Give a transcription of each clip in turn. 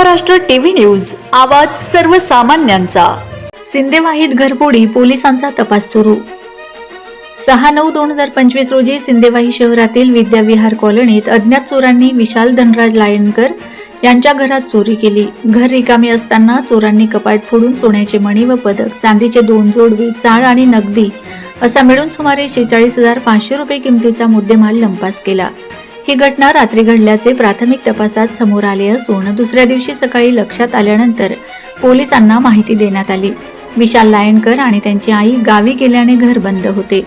Maharashtra TV news आवाज सर्वसामान्यांचा. सिंदेवाहीत घरफोडी पोलिसांचा तपास सुरू. सहा नऊ दोन हजार पंचवीस रोजी सिंदेवाही शहरातील विद्याविहार कॉलनीत अज्ञात चोरांनी विशाल धनराज लायणकर यांच्या घरात चोरी केली. घर रिकामी असताना चोरांनी कपाट फोडून सोन्याचे मणी व पदक चांदीचे दोन जोडवी चाळ आणि नगदी असा मिळून सुमारे शेचाळीस हजार पाचशे रुपये किमतीचा मुद्देमाल लंपास केला. ही घटना रात्री घडल्याचे प्राथमिक तपासात समोर आले असून दुसऱ्या दिवशी सकाळी लक्षात आल्यानंतर पोलिसांना माहिती देण्यात आली. विशाल लायनकर आणि त्यांची आई गावी गेल्याने घर बंद होते.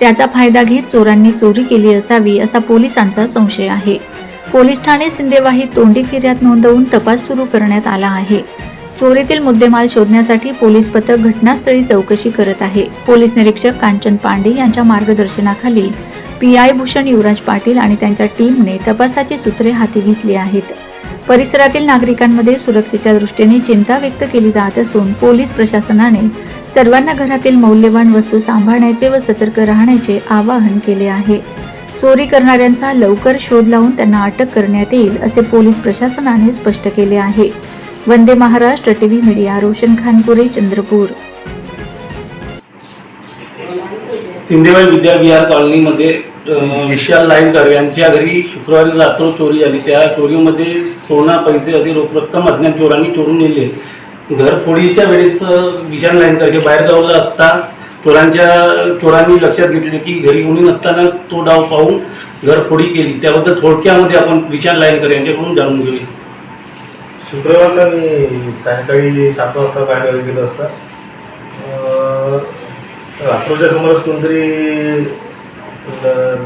त्याचा फायदा घेत चोरांनी चोरी केली असावी असा पोलिसांचा संशय आहे. पोलीस ठाणे सिंदेवाही तोंडी फिर्यात नोंदवून तपास सुरू करण्यात आला आहे. चोरीतील मुद्देमाल शोधण्यासाठी पोलीस पथक घटनास्थळी चौकशी करत आहे. पोलीस निरीक्षक कांचन पांडे यांच्या मार्गदर्शनाखाली पी आय भूषण युवराज पाटील आणि त्यांच्या टीमने तपासाची सूत्रे हाती घेतली आहेत. परिसरातील नागरिकांमध्ये सुरक्षेच्या दृष्टीने चिंता व्यक्त केली जात असून पोलीस प्रशासनाने सर्वांना घरातील मौल्यवान वस्तू सांभाळण्याचे व सतर्क राहण्याचे आवाहन केले आहे. चोरी करणाऱ्यांचा लवकर शोध लावून त्यांना अटक करण्यात येईल असे पोलीस प्रशासनाने स्पष्ट केले आहे. Vande Maharashtra TV media Roshan Khanpure Chandrapur. Sindewahi Vidyavihar कॉलनीमध्ये विशाल लाईनकर यांच्या घरी शुक्रवारी रात्र चोरी झाली त्या चोरीमध्ये सोना पैसे असे रोख रक्कम अज्ञात चोरांनी चोरून नेले. घरफोडीच्या वेळेस विशाल लाईनकर हे बाहेर गावला असता चोरांच्या चोरांनी लक्षात घेतले की घरी कोणी नसताना तो डाव पाहून घरफोडी केली. त्याबद्दल थोडक्यामध्ये आपण विशाल लाईनकर यांच्याकडून जाणून घेऊया. शुक्रवारला मी सायंकाळी सात वाजता बाहेर गेलो असता? रात्रोच्या सुमारास कोणतरी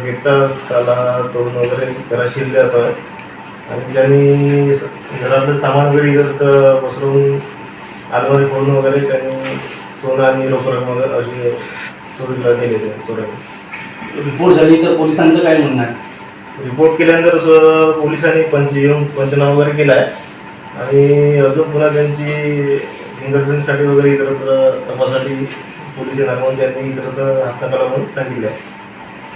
गेटचा ताला तोडून वगैरे घरात शिरले असावे. आणि त्यांनी स- घरातलं सामान वगैरे इथं पसरवून अलमारी फोडून वगैरे त्यांनी सोनं आणि रोख रक्कम वगैरे अशी चोरीला गेले ते चोरांनी रिपोर्ट झाली तर पोलिसांचं काय म्हणणं आहे? रिपोर्ट केल्यानंतर पोलिसांनी पंच येऊन पंचनामा वगैरे केला आहे आणि अजून पुन्हा त्यांची फिंगरप्रिंटसाठी वगैरे इतरत्र तपासासाठी पोलीस येणार म्हणून त्यांनी इतरत्र हातनाकाला म्हणून सांगितलं. आहे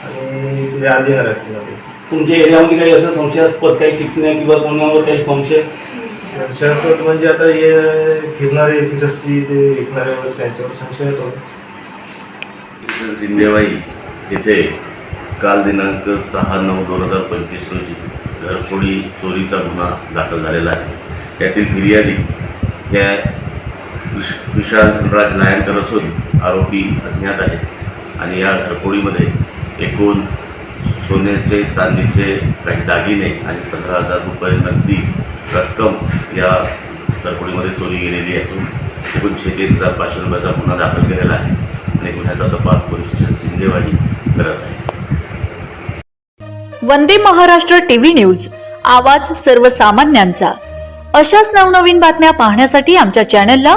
आणि ते आज येणार ते. तुमच्या एरियामध्ये काही असं संशयास्पद काही टिपण्या किंवा कोणावर काही संशय? शाश्वत म्हणजे आता हे फिरणारे फिरस्ती ते विकणारे त्यांच्यावर संशय येतो. सिंदेवाई येथे काल दिनांक सहा नऊ दोन हजार पंचवीस रोजी घरफोडी चोरीचा गुन्हा दाखल झालेला आहे. यातील फिर्यादी या विश विशाल धनराज नायनकर असून आरोपी अज्ञात आहेत. आणि या घरफोडीमध्ये एकूण सोन्याचे चांदीचे काही दागिने आणि पंधरा हजार रुपये नगदी रक्कम या घरफोडीमध्ये चोरी गेलेली असून एकूण शेहेचाळीस हजार पाचशे रुपयाचा गुन्हा दाखल केलेला आहे आणि गुन्ह्याचा तपास पोलीस स्टेशन सिंदेवाही करत आहे. वंदे महाराष्ट्र टीव्ही न्यूज आवाज सर्वसामान्यांचा. अशाच नवनवीन बातम्या पाहण्यासाठी आमच्या चॅनलला